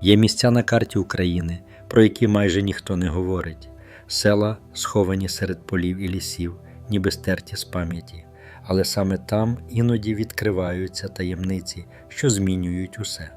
Є місця на карті України, про які майже ніхто не говорить, села, сховані серед полів і лісів, ніби стерті з пам'яті, але саме там іноді відкриваються таємниці, що змінюють усе.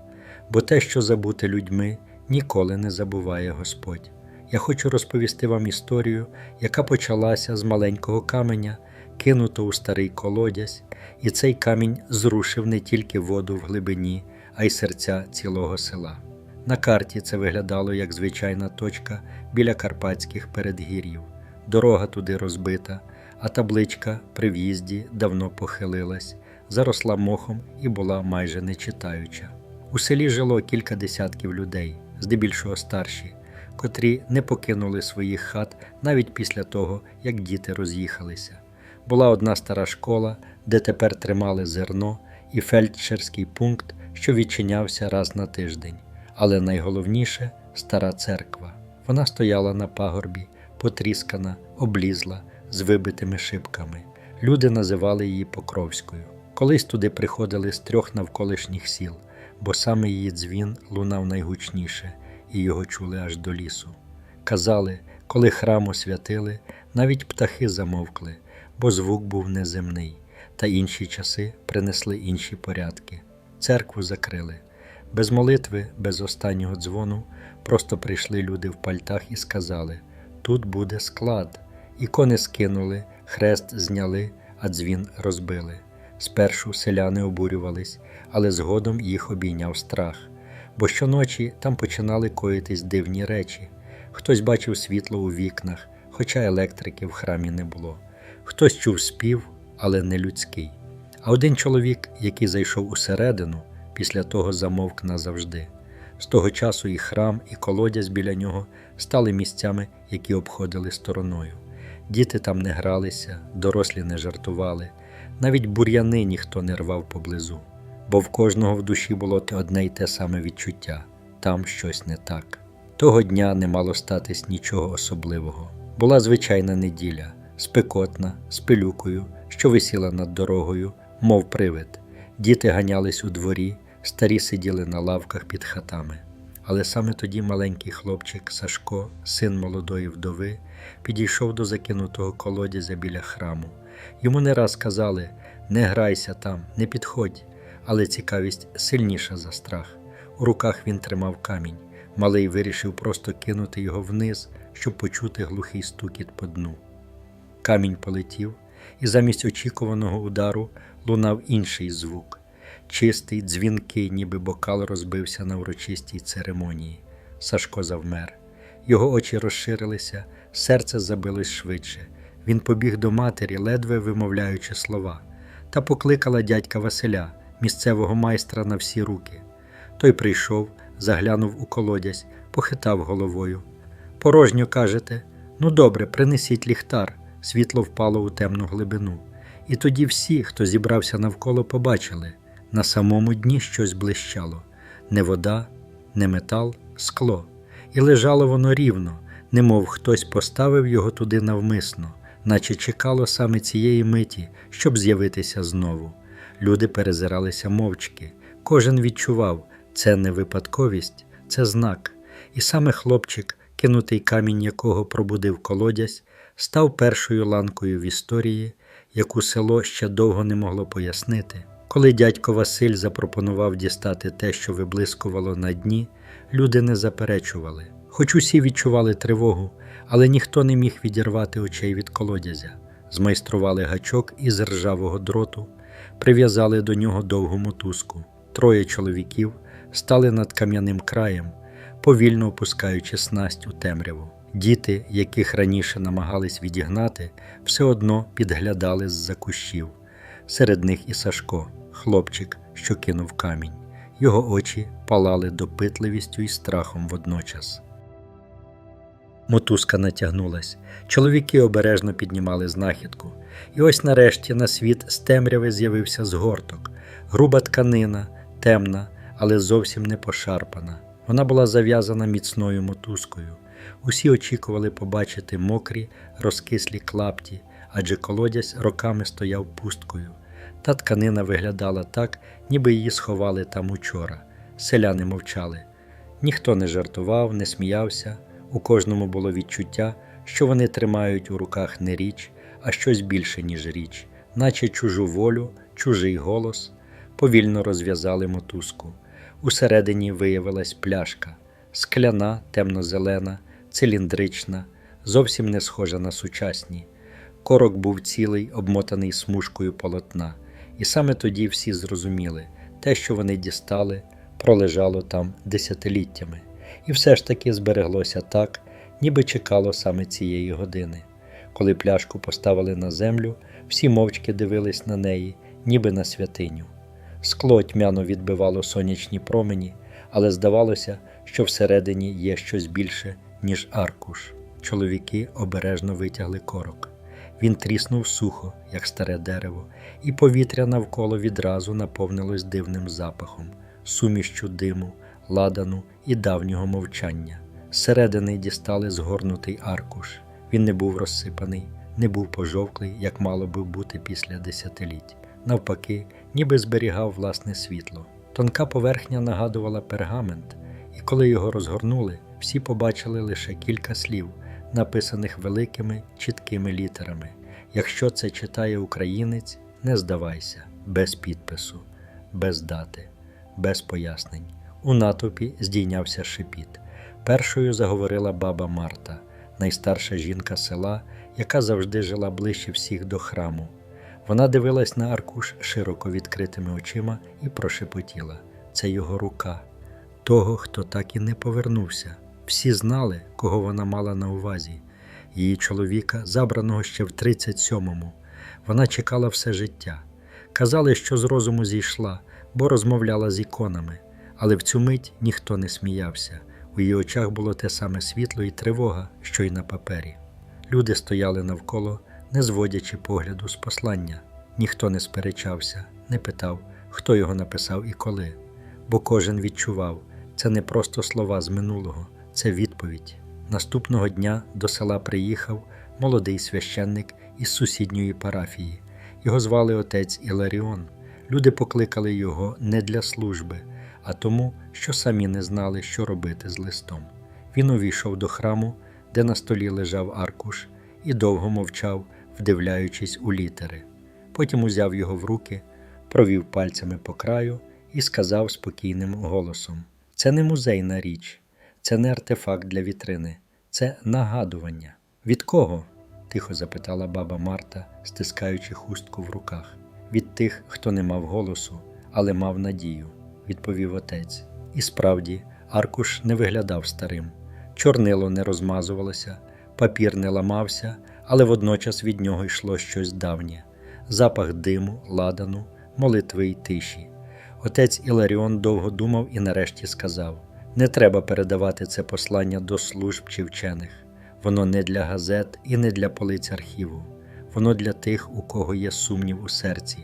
Бо те, що забуте людьми, ніколи не забуває Господь. Я хочу розповісти вам історію, яка почалася з маленького каменя, кинуто у старий колодязь, і цей камінь зрушив не тільки воду в глибині, а й серця цілого села. На карті це виглядало як звичайна точка біля карпатських передгір'їв. Дорога туди розбита, а табличка при в'їзді давно похилилась, заросла мохом і була майже нечитаюча. У селі жило кілька десятків людей, здебільшого старші, котрі не покинули своїх хат навіть після того, як діти роз'їхалися. Була одна стара школа, де тепер тримали зерно, і фельдшерський пункт, що відчинявся раз на тиждень. Але найголовніше стара церква. Вона стояла на пагорбі, потріскана, облізла, з вибитими шибками. Люди називали її Покровською. Колись туди приходили з трьох навколишніх сіл, бо саме її дзвін лунав найгучніше, і його чули аж до лісу. Казали, коли храм освятили, навіть птахи замовкли, бо звук був неземний, та інші часи принесли інші порядки. Церкву закрили. Без молитви, без останнього дзвону, просто прийшли люди в пальтах і сказали: тут буде склад. Ікони скинули, хрест зняли, а дзвін розбили. Спершу селяни обурювались, але згодом їх обійняв страх. Бо щоночі там починали коїтись дивні речі. Хтось бачив світло у вікнах, хоча електрики в храмі не було. Хтось чув спів, але не людський. А один чоловік, який зайшов усередину, після того замовк назавжди. З того часу і храм, і колодязь біля нього стали місцями, які обходили стороною. Діти там не гралися, дорослі не жартували, навіть бур'яни ніхто не рвав поблизу, бо в кожного в душі було одне й те саме відчуття там щось не так. Того дня не мало статись нічого особливого. Була звичайна неділя, спекотна, з пилюкою, що висіла над дорогою, мов привид. Діти ганялись у дворі, старі сиділи на лавках під хатами. Але саме тоді маленький хлопчик Сашко, син молодої вдови, підійшов до закинутого колодязя біля храму. Йому не раз казали не грайся там, не підходь, але цікавість сильніша за страх. У руках він тримав камінь. Малий вирішив просто кинути його вниз, щоб почути глухий стукіт по дну. Камінь полетів, і замість очікуваного удару лунав інший звук чистий, дзвінкий, ніби бокал розбився на урочистій церемонії. Сашко завмер. Його очі розширилися, серце забилось швидше. Він побіг до матері, ледве вимовляючи слова, та покликала дядька Василя, місцевого майстра на всі руки. Той прийшов, заглянув у колодязь, похитав головою. Порожньо кажете, ну добре, принесіть ліхтар. Світло впало у темну глибину. І тоді всі, хто зібрався навколо, побачили на самому дні щось блищало не вода, не метал, скло. І лежало воно рівно, немов хтось поставив його туди навмисно, наче чекало саме цієї миті, щоб з'явитися знову. Люди перезиралися мовчки, кожен відчував, це не випадковість, це знак. І саме хлопчик, кинутий камінь якого пробудив колодязь, став першою ланкою в історії, яку село ще довго не могло пояснити. Коли дядько Василь запропонував дістати те, що виблискувало на дні, люди не заперечували. Хоч усі відчували тривогу, але ніхто не міг відірвати очей від колодязя. Змайстрували гачок із ржавого дроту, прив'язали до нього довгу мотузку. Троє чоловіків стали над кам'яним краєм, повільно опускаючи снасть у темряву. Діти, яких раніше намагались відігнати, все одно підглядали з-за кущів. Серед них і Сашко, хлопчик, що кинув камінь. Його очі палали допитливістю і страхом водночас. Мотузка натягнулась. Чоловіки обережно піднімали знахідку. І ось нарешті на світ з темряви з'явився згорток, груба тканина, темна, але зовсім не пошарпана. Вона була зав'язана міцною мотузкою. Усі очікували побачити мокрі, розкислі клапті, адже колодязь роками стояв пусткою. Та тканина виглядала так, ніби її сховали там учора. Селяни мовчали. Ніхто не жартував, не сміявся, у кожному було відчуття, що вони тримають у руках не річ, а щось більше, ніж річ, наче чужу волю, чужий голос, повільно розв'язали мотузку. Усередині виявилась пляшка, скляна, темно-зелена, циліндрична, зовсім не схожа на сучасні. Корок був цілий, обмотаний смужкою полотна, і саме тоді всі зрозуміли, те, що вони дістали, пролежало там десятиліттями, і все ж таки збереглося так, ніби чекало саме цієї години. Коли пляшку поставили на землю, всі мовчки дивились на неї, ніби на святиню. Скло тьмяно відбивало сонячні промені, але здавалося, що всередині є щось більше, ніж аркуш. Чоловіки обережно витягли корок. Він тріснув сухо, як старе дерево, і повітря навколо відразу наповнилось дивним запахом, сумішчю диму, ладану і давнього мовчання. Зсередини дістали згорнутий аркуш. Він не був розсипаний, не був пожовклий, як мало би бути після десятиліть. Навпаки, ніби зберігав власне світло. Тонка поверхня нагадувала пергамент, і коли його розгорнули, всі побачили лише кілька слів, написаних великими чіткими літерами. Якщо це читає українець, не здавайся, без підпису, без дати, без пояснень. У натовпі здійнявся шипіт. Першою заговорила баба Марта, найстарша жінка села, яка завжди жила ближче всіх до храму. Вона дивилась на аркуш широко відкритими очима і прошепотіла: це його рука, того, хто так і не повернувся. Всі знали, кого вона мала на увазі. Її чоловіка, забраного ще в 37-му. Вона чекала все життя. Казали, що з розуму зійшла, бо розмовляла з іконами, але в цю мить ніхто не сміявся. У її очах було те саме світло і тривога, що й на папері. Люди стояли навколо, не зводячи погляду з послання. Ніхто не сперечався, не питав, хто його написав і коли, бо кожен відчував, це не просто слова з минулого, це відповідь. Наступного дня до села приїхав молодий священник із сусідньої парафії. Його звали отець Іларіон. Люди покликали його не для служби, а тому, що самі не знали, що робити з листом. Він увійшов до храму, де на столі лежав аркуш, і довго мовчав, вдивляючись у літери. Потім узяв його в руки, провів пальцями по краю і сказав спокійним голосом: Це не музейна річ, це не артефакт для вітрини, це нагадування. Від кого? тихо запитала баба Марта, стискаючи хустку в руках. Від тих, хто не мав голосу, але мав надію, відповів отець. І справді, аркуш не виглядав старим, чорнило не розмазувалося, папір не ламався, але водночас від нього йшло щось давнє запах диму, ладану, молитви й тиші. Отець Іларіон довго думав і нарешті сказав: не треба передавати це послання до служб чи вчених. Воно не для газет і не для полиць архіву. Воно для тих, у кого є сумнів у серці.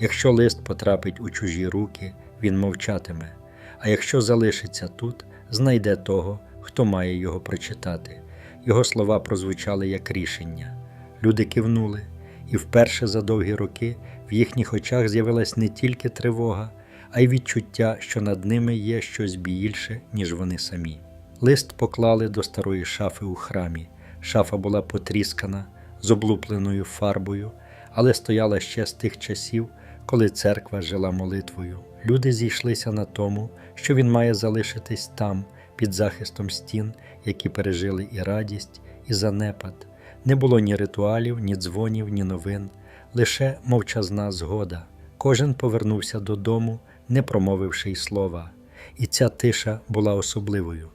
Якщо лист потрапить у чужі руки, він мовчатиме. А якщо залишиться тут, знайде того, хто має його прочитати. Його слова прозвучали як рішення. Люди кивнули, і вперше за довгі роки в їхніх очах з'явилась не тільки тривога, а й відчуття, що над ними є щось більше, ніж вони самі. Лист поклали до старої шафи у храмі. Шафа була потріскана, з облупленою фарбою, але стояла ще з тих часів, коли церква жила молитвою. Люди зійшлися на тому, що він має залишитись там, під захистом стін, які пережили і радість, і занепад. Не було ні ритуалів, ні дзвонів, ні новин, лише мовчазна згода. Кожен повернувся додому, не промовивши й слова, і ця тиша була особливою.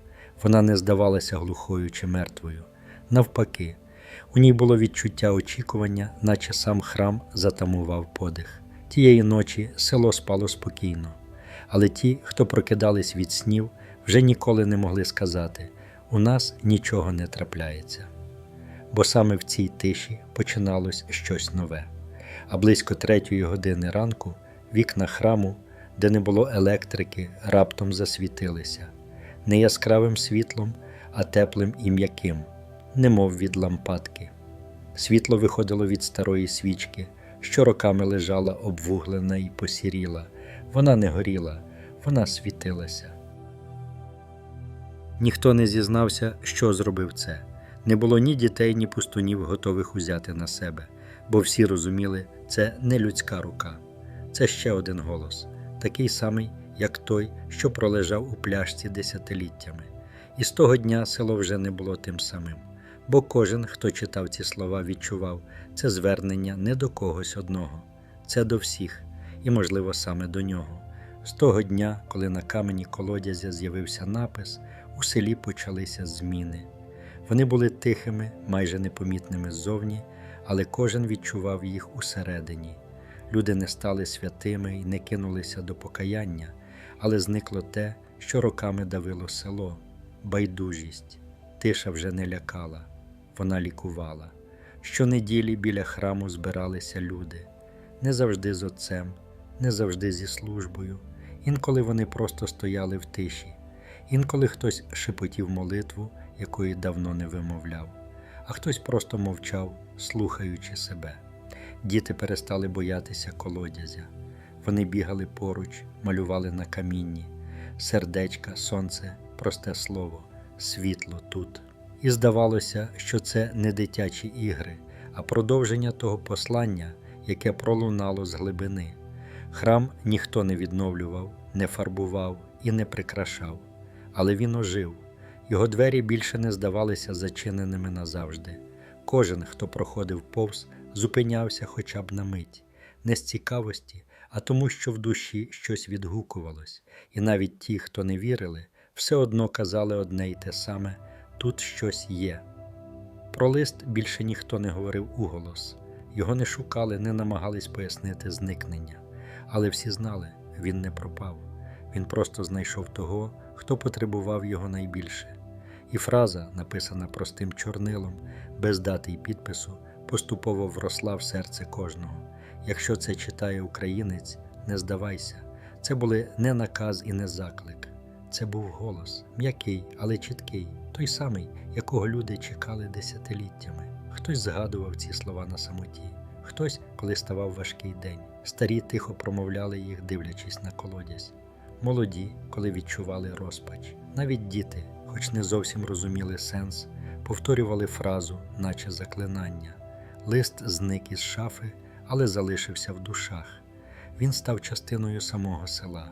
Вона не здавалася глухою чи мертвою. Навпаки, у ній було відчуття очікування, наче сам храм затамував подих. Тієї ночі село спало спокійно, але ті, хто прокидались від снів, вже ніколи не могли сказати: у нас нічого не трапляється. Бо саме в цій тиші починалось щось нове. А близько третьої години ранку вікна храму, де не було електрики, раптом засвітилися не яскравим світлом, а теплим і м'яким, немов від лампадки. Світло виходило від старої свічки, що роками лежала обвуглена і посіріла. Вона не горіла, вона світилася. Ніхто не зізнався, що зробив це. Не було ні дітей, ні пустунів, готових узяти на себе, бо всі розуміли, це не людська рука. Це ще один голос, такий самий, як той, що пролежав у пляшці десятиліттями. І з того дня село вже не було тим самим, бо кожен, хто читав ці слова, відчував це звернення не до когось одного, це до всіх, і, можливо, саме до нього. З того дня, коли на камені колодязя з'явився напис, у селі почалися зміни. Вони були тихими, майже непомітними ззовні, але кожен відчував їх усередині. Люди не стали святими і не кинулися до покаяння, але зникло те, що роками давило село байдужість. Тиша вже не лякала, вона лікувала. Щонеділі біля храму збиралися люди, не завжди з отцем, не завжди зі службою. Інколи вони просто стояли в тиші, інколи хтось шепотів молитву, якої давно не вимовляв, а хтось просто мовчав, слухаючи себе. Діти перестали боятися колодязя. Вони бігали поруч, малювали на камінні, сердечка, сонце, просте слово, світло тут. І здавалося, що це не дитячі ігри, а продовження того послання, яке пролунало з глибини. Храм ніхто не відновлював, не фарбував і не прикрашав, але він ожив. Його двері більше не здавалися зачиненими назавжди. Кожен, хто проходив повз, зупинявся хоча б на мить, не з цікавості, а тому, що в душі щось відгукувалось, і навіть ті, хто не вірили, все одно казали одне й те саме тут щось є. Про лист більше ніхто не говорив уголос, його не шукали, не намагались пояснити зникнення, але всі знали, він не пропав, він просто знайшов того, хто потребував його найбільше. І фраза, написана простим чорнилом, без дати й підпису, поступово вросла в серце кожного. Якщо це читає українець, не здавайся. Це були не наказ і не заклик. Це був голос, м'який, але чіткий, той самий, якого люди чекали десятиліттями. Хтось згадував ці слова на самоті, хтось, коли ставав важкий день. Старі тихо промовляли їх, дивлячись на колодязь. Молоді, коли відчували розпач. Навіть діти, хоч не зовсім розуміли сенс, повторювали фразу, наче заклинання. Лист зник із шафи, але залишився в душах. Він став частиною самого села,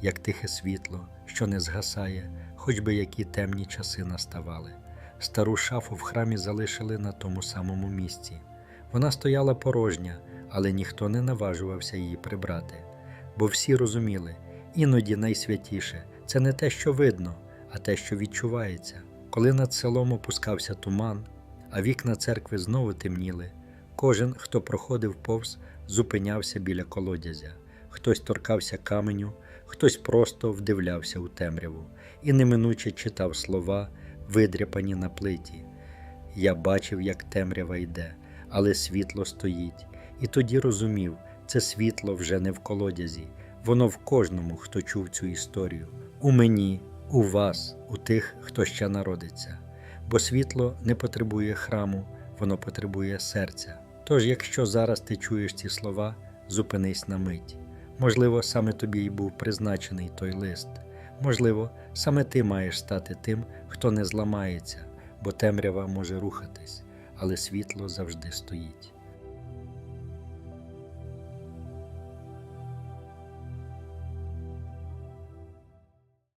як тихе світло, що не згасає, хоч би які темні часи наставали. Стару шафу в храмі залишили на тому самому місці. Вона стояла порожня, але ніхто не наважувався її прибрати, бо всі розуміли, іноді найсвятіше це не те, що видно, а те, що відчувається. Коли над селом опускався туман, а вікна церкви знову темніли, кожен, хто проходив повз, зупинявся біля колодязя, хтось торкався каменю, хтось просто вдивлявся у темряву і неминуче читав слова, видряпані на плиті. Я бачив, як темрява йде, але світло стоїть, і тоді розумів, це світло вже не в колодязі, воно в кожному, хто чув цю історію, у мені, у вас, у тих, хто ще народиться. Бо світло не потребує храму, воно потребує серця. Тож, якщо зараз ти чуєш ці слова, зупинись на мить. Можливо, саме тобі й був призначений той лист. Можливо, саме ти маєш стати тим, хто не зламається, бо темрява може рухатись, але світло завжди стоїть.